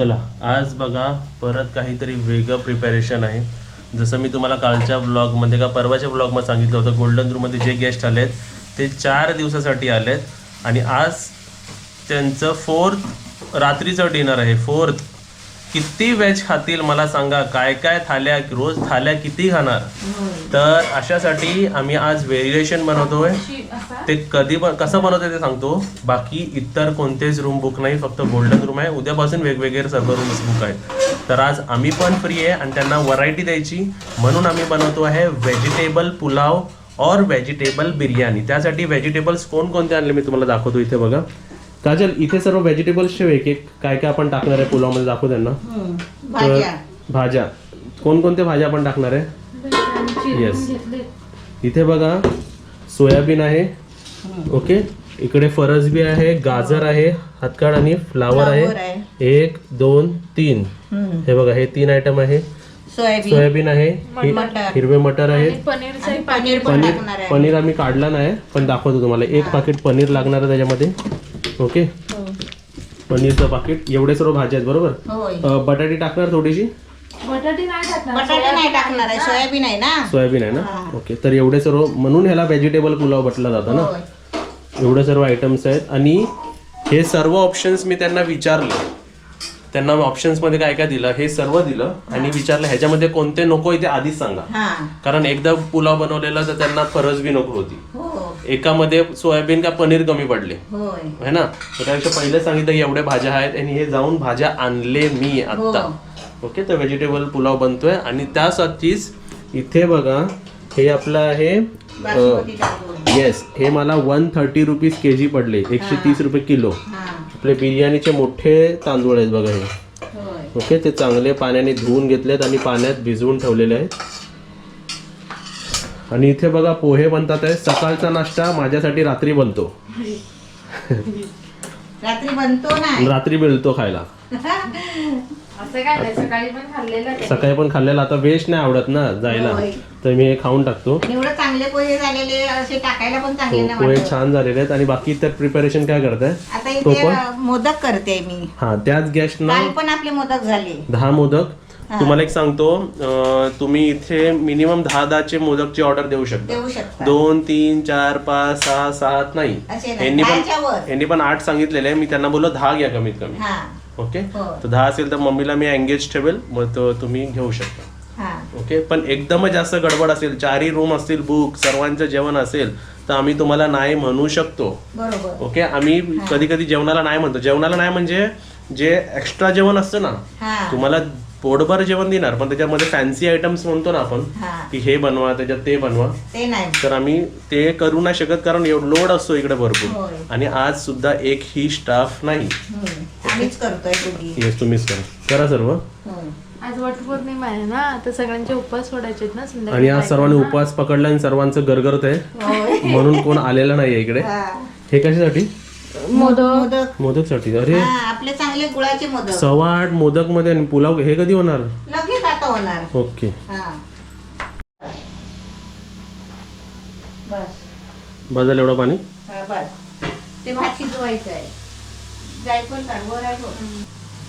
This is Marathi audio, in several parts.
चला आज बघा परत काहीतरी वेगळं प्रिपॅरेशन आहे. जसं मी तुम्हाला कालच्या ब्लॉगमध्ये का परवाच्या ब्लॉगमध्ये सांगितलं होतं गोल्डन रूममध्ये जे गेस्ट आलेत ते चार दिवसासाठी आलेत. आणि आज त्यांचं फोर्थ रात्रीचं डिनर आहे फोर्थ किती व्हेज खातील मला सांगा काय काय थाल्या रोज थाल्या किती खाणार? तर अशासाठी आम्ही आज व्हेरिएशन बनवतोय. ते कधी पण कसं बनवतोय ते सांगतो. बाकी इतर कोणतेच रूम बुक नाही फक्त गोल्डन रूम आहे. उद्यापासून वेगवेगळे सर्व रूम्स बुक आहेत. तर आज आम्ही पण फ्री आहे आणि त्यांना व्हरायटी द्यायची. म्हणून आम्ही बनवतो आहे व्हेजिटेबल पुलाव और व्हेजिटेबल बिर्याणी त्यासाठी व्हेजिटेबल्स कोणकोणते आणले मी तुम्हाला दाखवतो इथे बघा. काजल इथे सर्व व्हेजिटेबल्सचे एक एक काय काय आपण टाकणार आहे पुलावमध्ये दाखवू त्यांना. भाज्या. भाज्या. कोणकोणत्या भाज्या आपण टाकणार आहे? येस इथे बघा सोयाबीन आहे. ओके. इकडे फरसबी आहे गाजर आहे हातकाड आणि फ्लावर फ्लावर आहे. एक दोन तीन. हे बघा हे तीन आयटम आहे. सोयाबीन. सोयाबीन आहे. हि- मटर. हिरवे मटर आहे. आणि पनीर पण पनीर टाकणार आहे. पनीर आम्ही काढला नाही पण दाखवतो तुम्हाला. एक पाकिट पनीर लागणार आहे त्याच्यामध्ये. ओके हो. पनीरचं पाकिट. एवढे सर्व भाज्या आहेत बरोबर? होय. अं, बटाटी टाकणार थोडीशी? बटाटे नाही टाकणार. बटाटे नाही टाकणार आहे. सोयाबीन आहे ना? सोयाबीन आहे ना? ओके तर एवढे सर्व म्हणून ह्याला व्हेजिटेबल पुलाव म्हटलं जातं ना? होय. एवढे सर्व आयटम्स आहेत. आणि हे सर्व ऑप्शन्स मी त्यांना विचारले. त्यांना ऑप्शन्समध्ये काय काय दिलं हे सर्व दिलं. आणि विचारलं ह्याच्यामध्ये कोणते नको ते आधीच सांगा. हा. कारण एकदा पुलाव बनवलेला तर त्यांना फरस बी नको होती. हो. एकामध्ये सोयाबीन का पनीर कमी पडले. है ना? तर त्यापेक्षा पहिले सांगितलं की एवढ्या भाज्या आहेत आणि हे जाऊन भाज्या आणले मी आता ओके? तर व्हेजिटेबल पुलाव बनतोय आणि त्यासाठीच इथे बघा हे आपलं आहे येस हे मला one thirty rupees K G पडले एकशे तीस रुपये किलो. हा. आपले बिर्याणीचे मोठे तांदूळ आहेत बघा हे. ओके? ते चांगले पाण्याने धुवून घेतलेत आणि पाण्यात भिजवून ठेवलेले आहेत. आणि इथे बघा पोहे बनतात आहे. सकाळचा नाश्ता माझ्यासाठी रात्री बनतो. रात्री बनतो ना रात्री मिळतो खायला. असं काय नाही सकाळी पण खाल्लेलं आहे. सकाळी पण खाल्लेला आता वेस्ट नाही आवडत ना जायला. होय. तर मी हे खाऊन टाकतो. एवढं चांगले पोहे झालेले असे टाकायला पण चांगले तो नाही पोहे वाटत. छान झालेले आहेत. आणि बाकी इतर प्रिपरेशन काय करताय? आता तो इथे पण? मोदक करते मी. हा त्याच गॅसनं काल पण आपले मोदक झाले. दहा मोदक. तुम्हाला एक सांगतो तुम्ही इथे मिनिमम दहा दहाचे मोदकची ऑर्डर देऊ शकता. दोन तीन चार पाच सहा सात नाही. यांनी पण. यांनी पण आठ सांगितलेले आहे मी त्यांना बोललो दहा घ्या कमीत कमी. हा. ओके? हो. तर दहा असेल तर मम्मीला मी एंगेज ठेवेल मग तुम्ही घेऊ शकता. हा. ओके? पण एकदमच जास्त गडबड असेल चारही रूम असतील बुक सर्वांचं जेवण असेल तर आम्ही तुम्हाला नाही म्हणू शकतो. ओके? आम्ही कधी कधी जेवणाला नाही म्हणतो. जेवणाला नाही म्हणजे जे एक्स्ट्रा जेवण असतं ना हा. तुम्हाला पोटभर जेवण देणार पण त्याच्यामध्ये फॅन्सी आयटम्स म्हणतो ना आपण हा. की हे बनवा त्याच्यात ते बनवा. ते नाही. तर आम्ही ते करू नाही शकत कारण एवढं लोड असतो इकडे भरपूर. होय. आणि आज सुद्धा एक ही स्टाफ नाही. हम्म. आम्हीच करतोय दोघी. येस तुम्हीच करा. करा सर्व. आज वटपौर्णिमा आहे ना तर सगळ्यांचे उपवास सोडायचे आहेत ना आणि आज सर्वांनी उपवास पकडला आणि सर्वांचं गरगरत आहे. होय. म्हणून कोण आलेलं नाहीये इकडे. हा. हे कशासाठी? मोदक. मोदक. मोदकसाठी. अरे. हा आपले चांगले गुळाचे मोदक. सव्वा आठ मोदकमध्ये आणि पुलाव हे कधी होणार? लगेच आता होणार. ओके. हा. बस. बदल एवढं पाणी? हा बस. ते भात शिजवायचं आहे. जायफळ.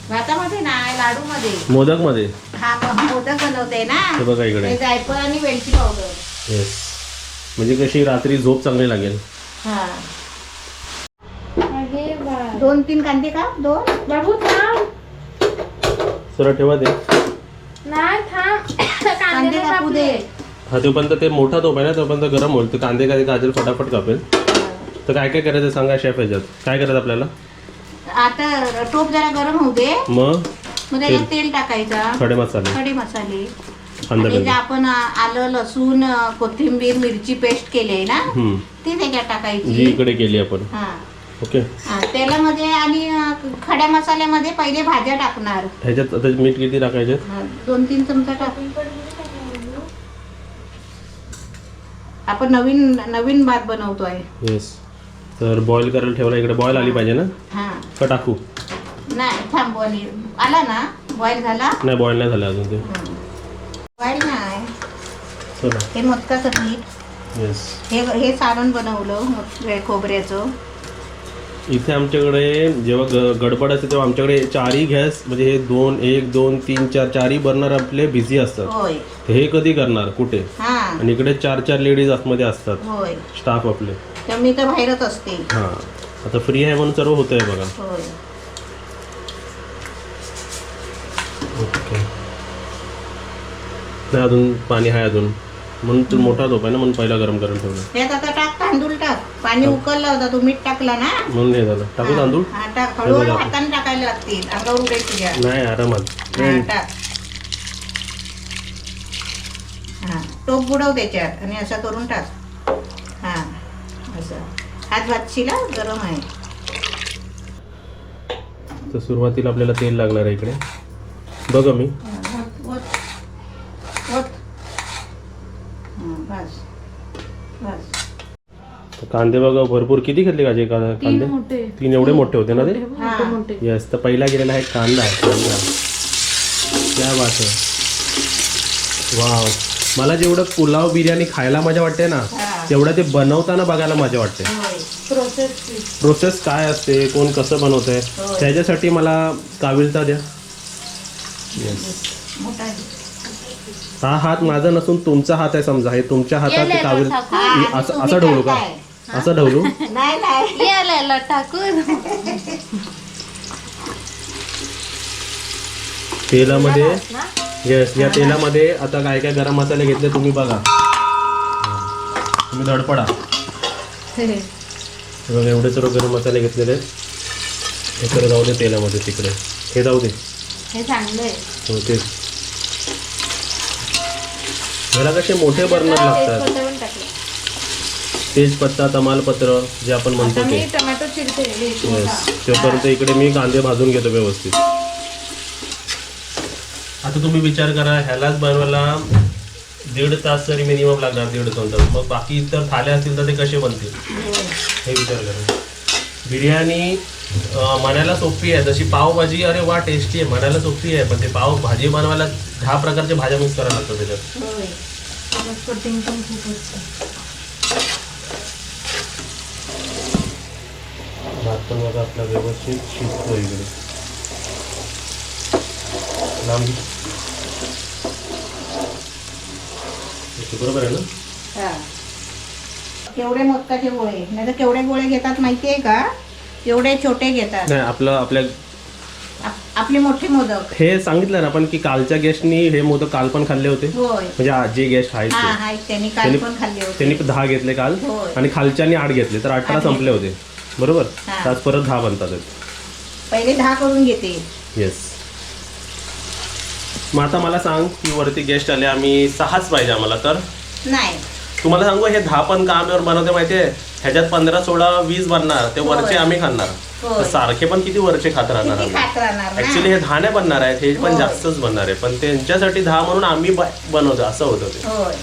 भातामध्ये लाडू मध्ये मोदकमध्ये हा मग मोदक बनवते ना. हे बघा इकडे. ते जायफळ आणि वेलची पावडर. येस म्हणजे कशी रात्री झोप चांगली लागेल. हा. दोन तीन कांदे का दोन. बाबू थांब. सरळ ठेवा ते. नाही थांब. कांदे कापू दे. हा तोपर्यंत ते मोठा तोप आहे ना तोपर्यंत गरम होईल. ते कांदे काही गाजर फटाफट कापेल. तर काय काय करायचं सांगा शेफ ह्याच्यात काय करायचं आपल्याला? आता टोप जरा गरम होऊ दे. मग? मग त्याच्यात तेल. टाकायचा. खडे मसाले. खडे मसाले. कांदा आणि जे भजी आपण आलं लसूण कोथिंबीर मिरची पेस्ट केली आहे ना हम्म. ती त्याच्यात जी टाकायची इकडे केली आपण. हा. ओके. तेलामध्ये आणि खड्या मसाल्यामध्ये पहिले भाज्या टाकणार. ह्याच्यात आता मीठ किती टाकायचे? दोन तीन चमचा टाक. आपण नवीन नवीन भात बनवतोय. येस तर बॉईल करायला ठेवला इकडे बॉईल आली पाहिजे ना? हा. का टाकू? नाही थांब बॉईल आला ना? बॉईल झाला? नाही बॉईल नाही झालं अजून ते. बॉईल नाही. चला. हे मोदकाचं पीठ येस हे हे सारण बनवलं खोबऱ्याचं. इथे आमच्याकडे जेव्हा ग गडबड असते तेव्हा आमच्याकडे चारही गॅस म्हणजे हे दोन एक दोन तीन चार चारही बर्नर आपले बिझी असतात. होय. हे कधी करणार? कुठे? हा. आणि इकडे चार चार लेडीज आतमध्ये असतात. होय. स्टाफ आपले. तर मी तर बाहेरच असते. हां. आता फ्री आहे म्हणून सर्व होतंय बघा. होय. ओके. नाही अजून पाणी आहे अजून. म्हणून तू मोठा झोप आहे ना म्हणून पहिला गरम करून ठेवलं. त्यात आता टाक. तांदूळ टाक. पाणी उकळलं होता तू मीठ टाकला ना. म्हणून झालं. टाकू तांदूळ? हा टाक. हळूहळू. हाताने टाकायला लागतील. अंगावर उडायची घ्या. नाही आरामात. हा टाक. हा टोप बुडव त्याच्यात आणि असं करून टाक. हा असं. हात भातशीला गरम आहे. तर सुरुवातीला आपल्याला तेल लागणार आहे इकडे. बघा मी हा, ओत, ओत. ओत. हा, बस बस तर कांदे बघा भरपूर. किती घेतले का जे का- तीन कांदे? मोठे. तीन एवढे मोठे होते ना ते? हा. मोठे मोठे. येस तर पहिला गेलेला आहे कांदा. आहे कांदा. क्या बात आहे. वाव मला जेवढं पुलाव बिर्याणी खायला मजा वाटते ना हा. तेवढं ते बनवताना बघायला मजा वाटते. प्रोसेस प्रोसेस काय असते कोण कसं बनवतंय. त्याच्यासाठी मला काविलता द्या. येस मोठा आहे. हा हात माझा नसून तुमचा हात आहे समजा. हे तुमच्या हातात ते काविल हा, हे असं असं ढवलू का. असं ढवलू नाही नाही यायला टाकून तेलामध्ये येस या तेलामध्ये आता काय काय गरम मसाले घेतले तुम्ही बघा. तुम्ही धडपडा. बघा एवढे सर्व गरम मसाले घेतलेले. हे सर्व जाऊ दे तेलामध्ये तिकडे. हे जाऊ दे. हे चांगलं. आहे हो तेच. कसे मोठे बर्नर लागतात? तेजपत्ता तमालपत्र जे आपण म्हणतो ते मी टोमॅटो चिरते येस मोठा. तोपर्यंत इकडे मी कांदे भाजून घेतो व्यवस्थित. आता तुम्ही विचार करा ह्यालाच बनवायला दीड तास तरी मिनिमम लागणार दीड दोन तास. मग बाकी इतर थाल्या असतील तर ते कसे बनतील? हे विचार करा. बिर्याणी म्हणायला सोपी आहे. जशी पावभाजी अरे वा टेस्टी आहे. म्हणायला सोपी आहे. पण ते पाव भाजी बनवायला दहा प्रकारच्या भाज्या मिक्स करायला लागतात त्याच्यात. पण बघा आपला व्यवस्थित शिजतो इकडे. लांब बरोबर आहे ना? हा. केवढे मोदकाचे गोळे? नाही तर केवढे गोळे घेतात माहितीये का? एवढे छोटे घेतात. नाही आपलं आपल्या आप- आपले मोठे मोदक. हे सांगितलं ना आपण की कालच्या गेस्टनी हे मोदक काल पण खाल्ले होते. होय. म्हणजे आज जे गेस्ट आहेत त्यांनी पण खाल्ले होते. त्यांनी दहा घेतले काल. आणि खालच्यानी आठ घेतले तर अठरा संपले होते. बरोबर? हा. आज परत दहा बनतात पहिले दहा करून घेते. येस मग आता मला सांग की वरती गेस्ट आले आम्ही सहाच पाहिजे आम्हाला तर? नाही. तुम्हाला सांगू हे दहा पण कामावर बनवते माहितीये ह्याच्यात पंधरा सोळा वीस बनणार ते वरचे होय. आम्ही खाणार. होय. तर सारखे पण किती वरचे खात राहणार किती आम्ही? ऍक्च्युली हे दहा नाही बनणार आहेत हे पण होय. जास्तच बनणार आहे. पण त्यांच्यासाठी दहा म्हणून आम्ही ब- बनवतो असं होतं ते. होय.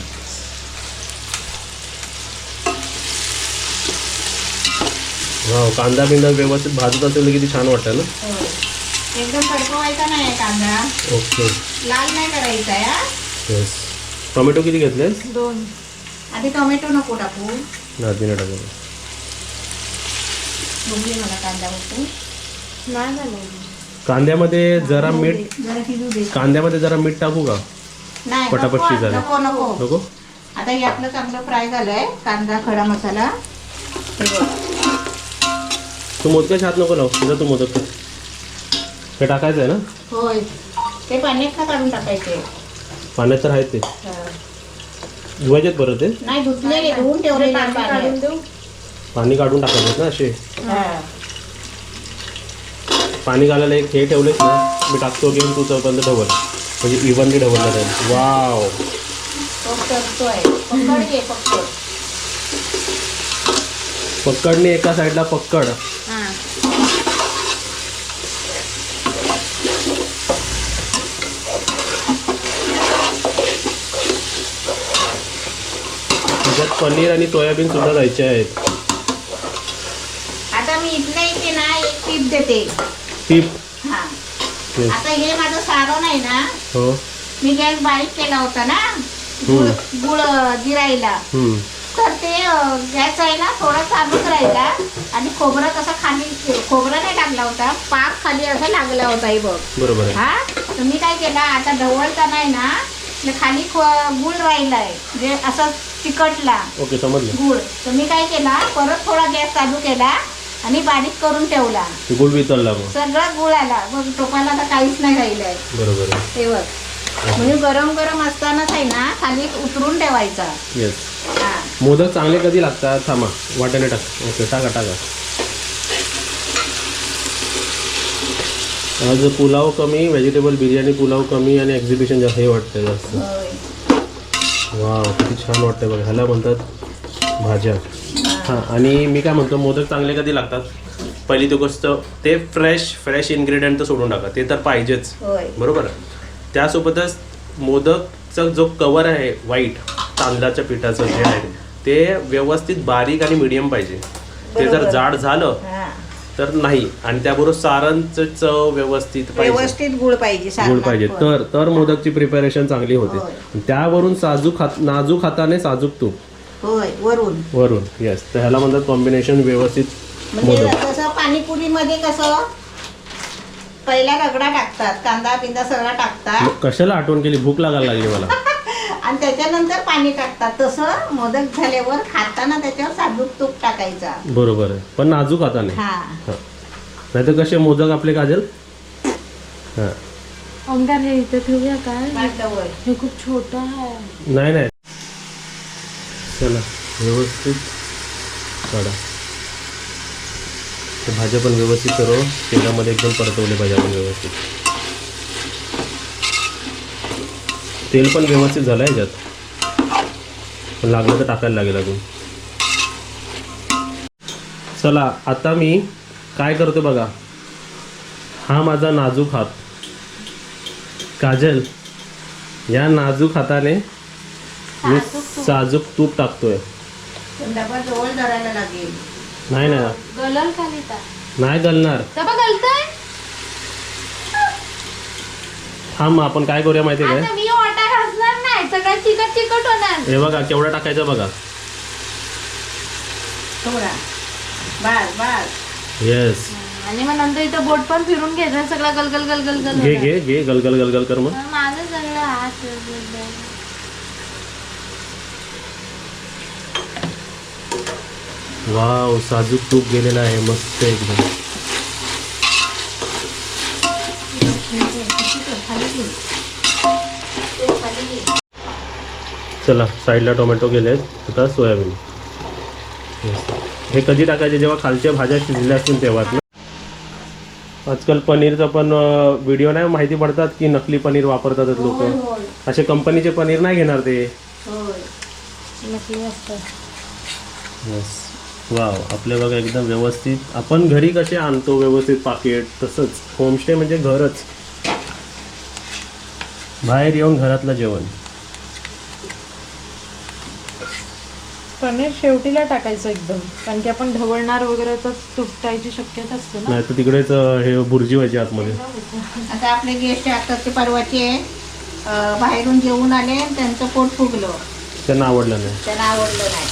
वाव, कांदा बिंदा व्यवस्थित भाजत असेल किती छान वाटतं ना? होय एकदम कडकवायचा नाही कांदा. ओके. लाल नाही करायचा हा. येस टोमॅटो किती घेतले दोन. आधी टोमॅटो नको टाकू. नादीने टाकून बघूया मला कांदा बघू नाही झालं कांद्यामध्ये जरा मीठ जरा शिजू दे. कांद्यामध्ये जरा मीठ टाकू का? नाही पटापट नको, शिजायला. नको नको. नको? आता हे आपलं चांगलं फ्राय झालंय कांदा खडा मसाला. हे बघ. तू मोदकाच्या हात नको लाव. तुझा तू मोदक. कर. हे टाकायचं आहे ना? होय. ते पाण्यात का काढून टाकायचे. पाण्यात तर आहेत ते. हा. धुवायचेत परत ते? नाही धुतलेले धुवून ठेवले पाणी काढून देऊ. पाणी काढून टाकायचे ना असे? हा. पाणी घालायला एक हे ठेवलेच ना. मी टाकतो घेऊन तू चौपर्यंत ढवल. म्हणजे इव्हनली ढवललं जाईल. वाव. तो करतोय. पकड पकड पक्कडने एका साईडला पक्कड हां. त्याच्यात पनीर आणि सोयाबीन सुद्धा जायचे आहेत. आता मी इथल्या इथे ना एक टीप देते. टीप? हा. आता हे माझं सारण आहे ना हो. मी गॅस बारीक केला होता ना गुळ गुळ जिरायला. हम्म. तर ते गॅस आहे ना थोडा चालूच राहिला आणि खोबरं कसं खाली खोबरं नाही टाकला होता पाक खाली असा लागला होता हे बघ. बरोबर हा? तर मी काय केला आता ढवळताना आहे ना खाली गुळ राहिलाय जे असं चिकटला ओके समजलं. गुळ. तर मी काय केला परत थोडा गॅस चालू केला आणि बारीक करून ठेवला. गुळ वितळला सगळं गुळ आला. मग टोपाला तर काहीच नाही राहिलंय. बरोबर ते बघ. म्हणजे गरम गरम असतानाच आहे ना खाली उतरून ठेवायचा. येस हा. मोदक चांगले कधी लागतात? थांबा वाटाणे टाक. ओके टाका टाका. आज पुलाव कमी व्हेजिटेबल बिर्याणी पुलाव कमी आणि एक्झिबिशन जास्त हे वाटतं जास्त. होय. वा किती छान वाटतंय बघा. ह्याला म्हणतात भाज्या. हां. आणि मी काय म्हणतो मोदक चांगले कधी लागतात? पहिली तो गोष्ट ते फ्रेश फ्रेश इन्ग्रेडियंट तर सोडून टाका. ते तर पाहिजेच. होय. बरोबर? त्यासोबतच मोदकचा जो कवर आहे व्हाईट तांदळाच्या पिठाचं जे आहे ते व्यवस्थित बारीक आणि मिडियम पाहिजे. ते जर. जाड झालं हा. तर नाही. आणि त्याबरोबर सारणचं चव व्यवस्थित पाहिजे. व्यवस्थित गुळ पाहिजे गुळ पाहिजे. पण. तर तर मोदकची प्रिपरेशन चांगली होते. त्यावरून साजूक हात नाजूक हाताने साजूक तूप. होय वरून. वरून येस तर ह्याला म्हणतात कॉम्बिनेशन व्यवस्थित म्हणजे मोदक. कसं पाणीपुरीमध्ये कसं पहिला रगडा टाकतात कांदा पिंदा सगळा टाकतात. कशाला आठवण केली? भूक लागायला लागली मला. आणि त्याच्यानंतर पाणी टाकतात. तसं मोदक झाल्यावर खाताना त्याच्यावर साजूक तूप टाकायचा. बरोबर आहे. पण नाजूक हाताने हा. नाही तर कसे मोदक आपले काजल? हां. ओंकार हे इथे ठेवूया काय. हे खूप छोटं आहे. नाही नाही. चला व्यवस्थित काढा. ते भाज्या पण व्यवस्थित सर्व तेलामध्ये एकदम परतवले पाहिजे आपण व्यवस्थित. तेल पण व्यवस्थित झालं आहे याच्यात. पण लागलं तर टाकायला लागेल अजून. चला आता मी काय करतो बघा. हा माझा नाजूक हात. काजल या नाजूक हाताने मी साजूक तूप. टाकतोय. लागेल. नाही ना. गलल नाही गलणार. डबा गलतय? थांब आपण काय करूया माहिती आहे आता मी वाटा घासणार नाही सगळं चिकट चिकट होणार. काय हे बघा केवढा टाकायचं बघा. थोडा. बास बास येस आणि मग नंतर इथं बोट पण फिरून घ्यायचं सगळं गलगल गलगल गल घे घे घे गलगल गलगल कर मग. माझं सगळं हात वाव साजूक तूप गेलेला आहे मस्त एकदम. चला साईडला टोमॅटो गेले आहेत. आता सोयाबीन. हे कधी टाकायचे? जेव्हा खालच्या भाज्या शिजल्या असतील तेव्हाच ना आजकाल पनीरचा पण व्हिडिओ नाही माहिती पडतात की नकली पनीर वापरतात लोक. असे कंपनीचे पनीर नाही घेणार ते. येस वाव आपले बघा एकदम व्यवस्थित. आपण घरी कसे आणतो व्यवस्थित पाकिट? तसंच. होमस्टे म्हणजे घरच. बाहेर येऊन घरातलं जेवण. पनीर शेवटीला टाकायचं एकदम. कारण की आपण ढवळणार वगैरे तर तुटायची शक्यता असते ना. नाही तर तिकडेच अं, हे बुर्जी व्हायची आतमध्ये. आता आपले गेस्ट आताचे परवाचे अं, बाहेरून जेवून आले आणि त्यांचं पोट फुगलं. त्यांना आवडलं नाही. त्यांना आवडलं नाही.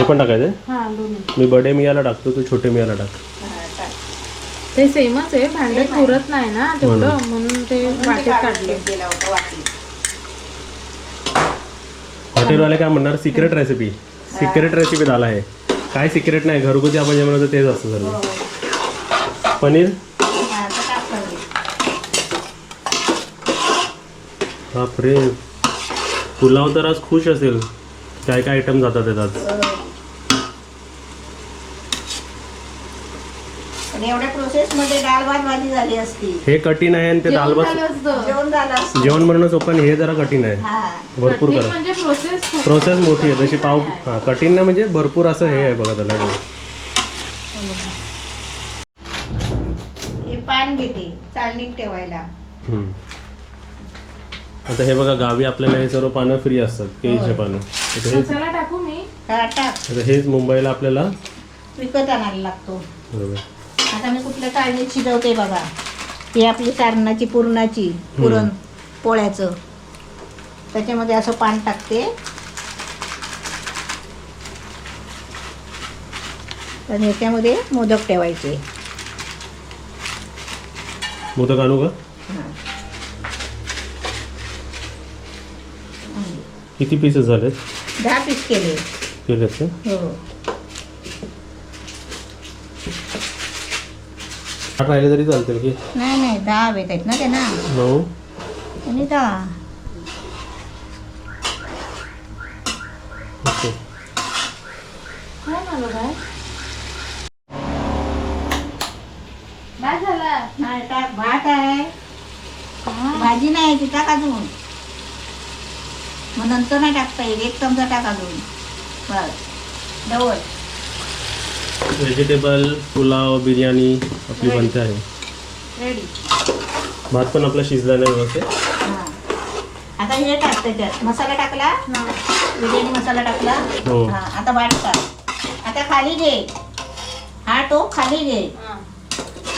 हे पण टाकायचं हा दोन्ही. मी बडे मियाला टाकतो तू छोटे मियाला टाक. हा, टाक. ते सेमच आहे भांड्यात पुरत नाही ना तेवढं म्हणून ते वाटेत काढले. गेला होता वाटीत. हॉटेलवाले काय म्हणणार सिक्रेट रेसिपी सिक्रेट रेसिपी झाला आहे. काय सिक्रेट नाही घरगुती आपण जे म्हणतो तेच असतं सर्व हो. पनीर? हा, आता. बापरे. पुलाव तर आज खुश असेल. काय काय आयटम जातात आहेत आज? होय. पण एवढ्या प्रोसेस मध्ये डाळ भात भाजी झाली असती. हे कठीण आहे आणि ते दाल असतं. जेवण झालं असतं. जेवण सोपं आणि हे जरा कठीण आहे. हा. भरपूर करा. म्हणजे प्रोसेस प्रोसेस मोठी आहे. जशी पाव हा कठीण नाही म्हणजे भरपूर असं हे आहे बघा त्याला. हे पान घेते चालणीत ठेवायला. हम्म. आता हे बघा गावी आपल्याला हे सर्व पानं फ्री असतात केळीचे पानं. आता हेच मसाला टाकू मी. हा आता हेच मुंबईला आपल्याला विकत आणायला लागतो. बरोबर. आता मी कुठल्या चाळणीत शिजवते बघा. ही आपली सारणाची पुरणाची पुरण पोळ्याचं. त्याच्यामध्ये असं पान टाकते. आणि याच्यामध्ये मोदक ठेवायचे. मोदक आणू का? हां. किती पीसेस झालेत? दहा पीस केले. केलेत का? हो. राहिले तरी चालतील की. नाही नाही दहा हवेत आहेत ना त्यांना. नऊ आणि दहा. ओके. काय झालं काय काय झालं? नाही टाक भात आहे. भाजी नाही ती टाक अजून. मग नंतर नाही टाकता येईल एक चमचा टाक अजून. बस. डवल व्हेजिटेबल पुलाव बिर्याणी आपली बनते आहे. रेडी भात पण आपला शिजला नाही व्यवस्थित हां. आता हे टाक त्याच्यात. मसाला टाकला? बिर्याणी मसाला टाकला? हो. हां आता भात टाक. आता खाली घे. हा टोप खाली घे.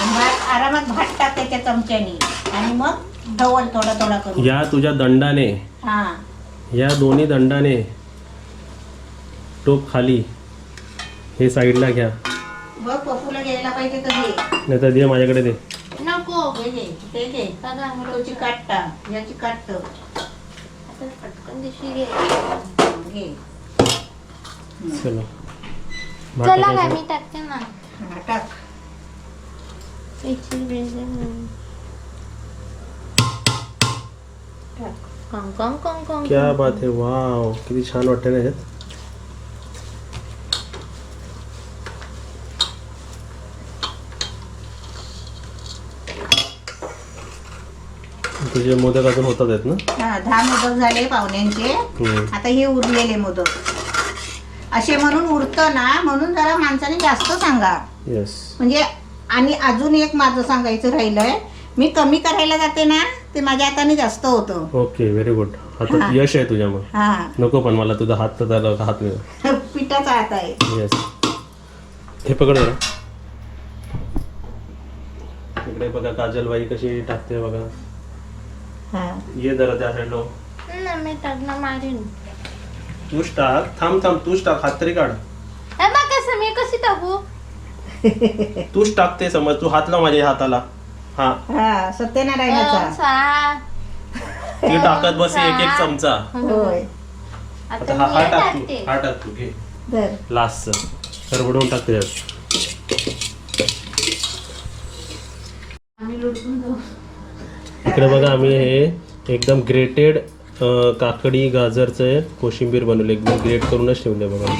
आणि भात आरामात भात टाक त्याच्या चमच्यानी. आणि मग ढवल थोडा थोडा करून. या तुझ्या दंडाने. हां. या दोन्ही दंडाने टोप खाली. हे साईडला घ्या. बघ पप्पूला घ्यायला पाहिजे तर घे. नाही तर दे माझ्याकडे दे. नको हे घे. ते घे. तोची काटता याची काटत पटकन दिवशी घे. घे. चला. भात चला काय टाकायचं. मी टाकते ना. हा, टाक. टाक. कॉंग कॉंग कॉंग कॉंग क्या बात आहे वाव. किती छान वाटते ना तुझे मोदक अजून होतात आहेत ना? हा दहा मोदक झाले पाहुण्यांचे. हम्म. आता हे उरलेले मोदक. असे म्हणून उरतं ना म्हणून जरा माणसाने जास्त सांगा. येस म्हणजे आणि अजून एक माझं सांगायचं राहिलंय मी कमी करायला जाते ना ते माझ्या हाताने जास्त होतं. ओके व्हेरी गुड आता. यश आहे तुझ्या मग हा. नको पण मला तुझा हात तर झाला हात नाही. पिठाचा हात आहे. येस हे पकड जरा. इकडे बघा काजलबाई कशी टाकते बघा. ये जरा त्या साईडला ना मी टाकणार मारीन. तूच टाक थांब थांब तूच टाक हात तरी काढ. ए बा कसं मी कशी टाकू? तूच टाकते समज तू हात लाव माझ्या हाताला. हा. हा सत्यनारायणाचा. सा. ती टाकत बस एक एक चमचा. होय. आता आता हा मी हा हे टाक तू टाकते. हा टाक तू घे. धर लास्टचं सरवडवून टाक त्याच्यात आम्ही लुटून जाऊ इकडे बघा आम्ही हे एकदम ग्रेटेड काकडी गाजरचं कोशिंबीर बनवले. एकदम ग्रेट करूनच ठेवले बघा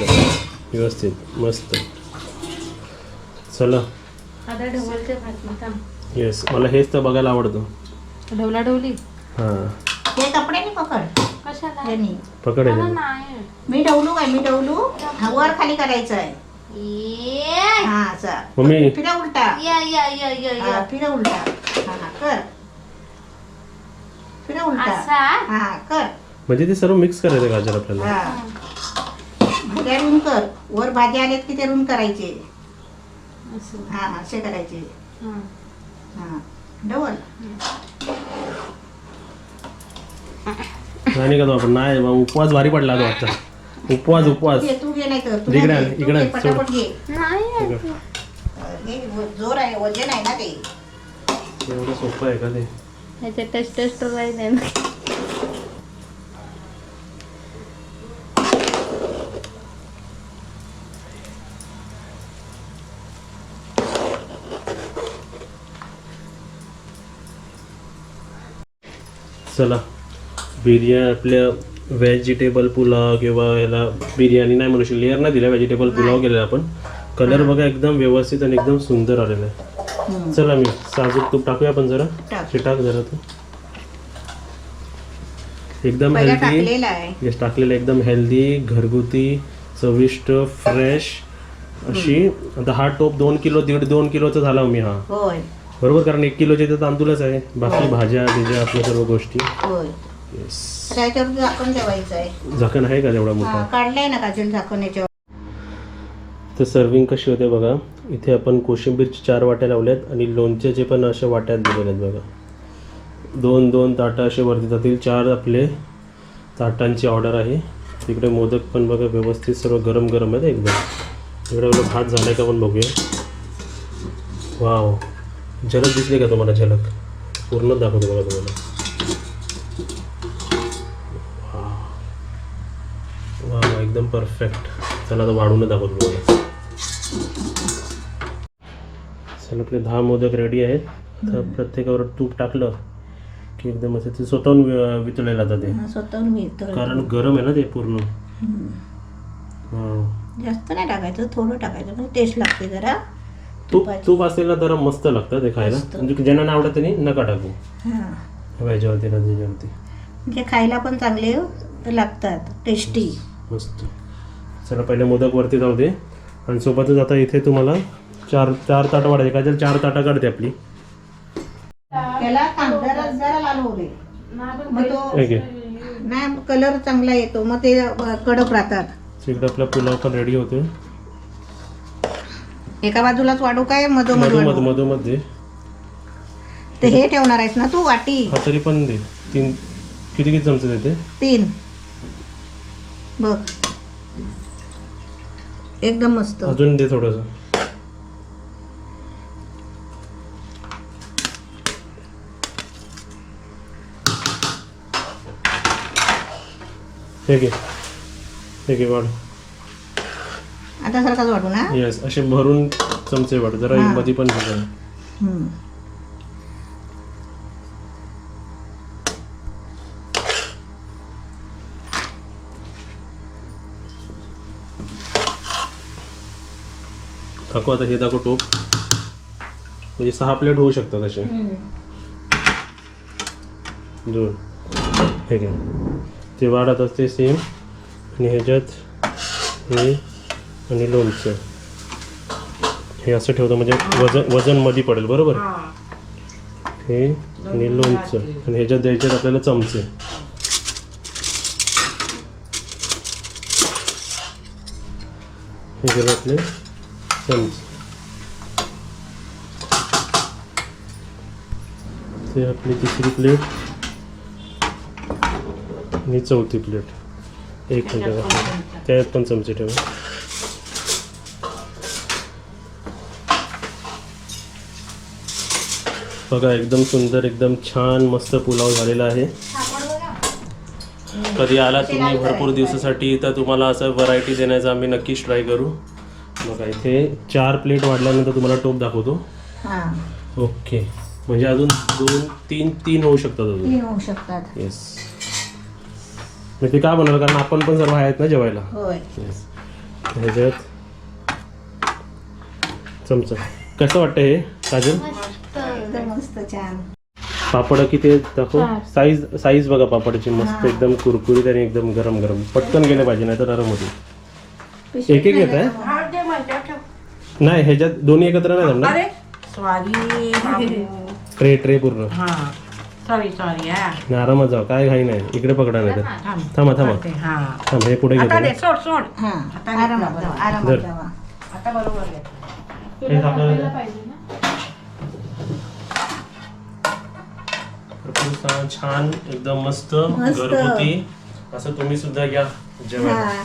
व्यवस्थित मस्त. चला. येस मला हेच तर बघायला आवडतं. ढवला ढवली? हां. हे कपड्याने पकड. कशाला? पकड मी काय? मी डवलू हा वर खाली करायचं आहे हा मम्मी. फिरा उलटा. या या या या हा या फिरा उलटा. हा हा कर. फिरा उलटा. असा? हा कर. म्हणजे ते सर्व मिक्स करायचं गाजर आपल्याला. हा. भाज्या रुन कर. वर भाज्या आल्यात की ते रुन करायचे? असं. हा हा असे करायचे. हं. हा. डबल. नाही का तो आपण. नाही बा, उपवास भारी पडला तो आता. उपवास उपवास. घे तू घे नाही तर तू इकडे घे, आण, तू इकडे घे, आण, पटापट घे. नाही आहे. घे, व- जोर आहे वजन आहे ना ते. एवढं सोपं आहे का ते? ह्याचे टेस्ट टेस्ट राहिले ना चला. बिर्याणी आपल्या व्हेजिटेबल पुलाव किंवा ह्याला बिर्याणी नाही म्हणू शकतो. लेअर नाही दिला व्हेजिटेबल पुलाव केलेला आपण. कलर बघा एकदम व्यवस्थित आणि एकदम सुंदर आलेला आहे. चला मी साजूक तूप टाकूया आपण जरा. टाक. हे टाक जरा तू. एकदम पहिला हेल्दी टाकलेला आहे. येस टाकलेलं एकदम हेल्दी घरगुती चविष्ट फ्रेश अशी आता हा टोप दोन किलो दीड दोन किलोचा झाला हो मी हा. होय. बरोबर कारण एक किलोचे तर तांदूळच आहे. बाकी भाज्या बिज्या आपल्या सर्व गोष्टी. होय. येस आता याच्यावर झाकण ठेवायचं आहे. झाकण आहे का तेवढा हा मोठा काढलंय ना काजल झाकण याच्यावर? तर सर्विंग कशी होते बघा. इथे आपण कोशिंबीरचे चार वाट्या लावल्यात आणि लोणच्याचे पण अशा वाट्यात दिलेले आहेत बघा. दोन दोन ताटं असे वरती जातील. चार आपले ताटांची ऑर्डर आहे. तिकडे मोदक पण बघा व्यवस्थित सर्व गरम गरम आहेत एकदम. इकडे आपला भात झाला का पण बघूया. वाव झलक दिसली का तुम्हाला झलक? पूर्ण दाखवतो बघा तुम्हाला. वा वा एकदम परफेक्ट चला आता वाढून दाखवतो तुम्हाला. चला आपले दहा मोदक रेडी आहेत. आता प्रत्येकावर तूप टाकलं की एकदम असं ते स्वतःहून वितळले जातं ते. स्वतःहून. कारण गरम आहे ना ते पूर्ण. हा. जास्त नाही टाकायचं थोडं टाकायचं पण टेस्ट लागते जरा. तूप तूप असेल ना जरा मस्त लागतं ते खायला. म्हणजे ज्यांना नाही आवडत त्यांनी नका टाकू. हां. व्याजावरती ना त्याच्यावरती म्हणजे खायला पण चांगले लागतात टेस्टी. मस्त. चला पहिले मोदक वरती जाऊ दे. आणि सोबतच आता इथे तुम्हाला चार चार ताटं वाढायचे. काय तर चार ताटं काढते आपली. त्याला थांब, जरा जरा लाल होऊ दे. मग तो ठीक आहे. नाही कलर चांगला येतो. मग ते कडक राहतात. इकडे आपला पुलाव पण रेडी होते एका बाजूलाच वाढू काय? मधोमध मधोमध वाढू. मधोमध दे. ते हे ठेवणार आहेस ना तू? वाटी. हा तरी पण दे. तीन किती किती चमचे देते? तीन. बघ. एकदम मस्त. अजून दे थोडंसं. ठीक आहे ठीक आहे वाढ. आता सारखाच वाढू ना? येस असे भरून चमचे वाढ. जरा हा. मध्ये पण घे दाखव आता हे दाखव टोप. म्हणजे सहा प्लेट होऊ शकतात असे. दोन. ठीक आहे ते वाढत असते सेम आणि ह्याच्यात हे आणि लोणचं. हे असं ठेवतो म्हणजे वजन वजनमध्ये पडेल बरोबर? हे. आणि लोणचं. आणि ह्याच्यात द्यायचे आपल्याला चमचे. हे गेले आपले. चमचे ते आपली तिसरी प्लेट आणि चौथी प्लेट एक मिनिट त्यात पण चमचे ठेवा बघा एकदम सुंदर एकदम छान मस्त पुलाव झालेला आहे. कधी आला तुम्ही भरपूर दिवसासाठी तर तुम्हाला असं व्हरायटी देण्याचा आम्ही नक्कीच ट्राय करू. बघा इथे चार प्लेट वाढल्यानंतर तुम्हाला टोप दाखवतो. हा. ओके. म्हणजे अजून दोन तीन तीन होऊ शकतात अजून. तीन होऊ शकतात. येस म्हणजे ते का बनवलं? कारण आपण पण सर्व आहेत ना जेवायला. होय. येस ह्याच्यात चमचा. कसं वाटतं हे काजल? एकदम मस्त छान. पापड किती दाखव. साईज साईज बघा पापडाची मस्त एकदम कुरकुरीत आणि एकदम गरम गरम पटकन गेले पाहिजे नाही तर नरम होते एक एक घेत आहे नाही ह्याच्यात दोन्ही एकत्र नाही जमणार. सॉरी ट्रे ट्रे पूर्ण. हा. सॉरी सॉरी हा. नाही, आरामात जाऊ काय घाई नाही. इकडे पकडा नाही तर. थांब थांबा. थांबा करते, हा. थांब हे पुढे आता दे घेतो सोड सोड. हा आरामात जावा आरामात धर. जावा आता बरोबर आहे. हे आपल्याला पाहिजे ना भरपूर छान- एकदम मस्त मस्त. घरगुती. असं तुम्ही सुद्धा घ्या. जेवायला. हा.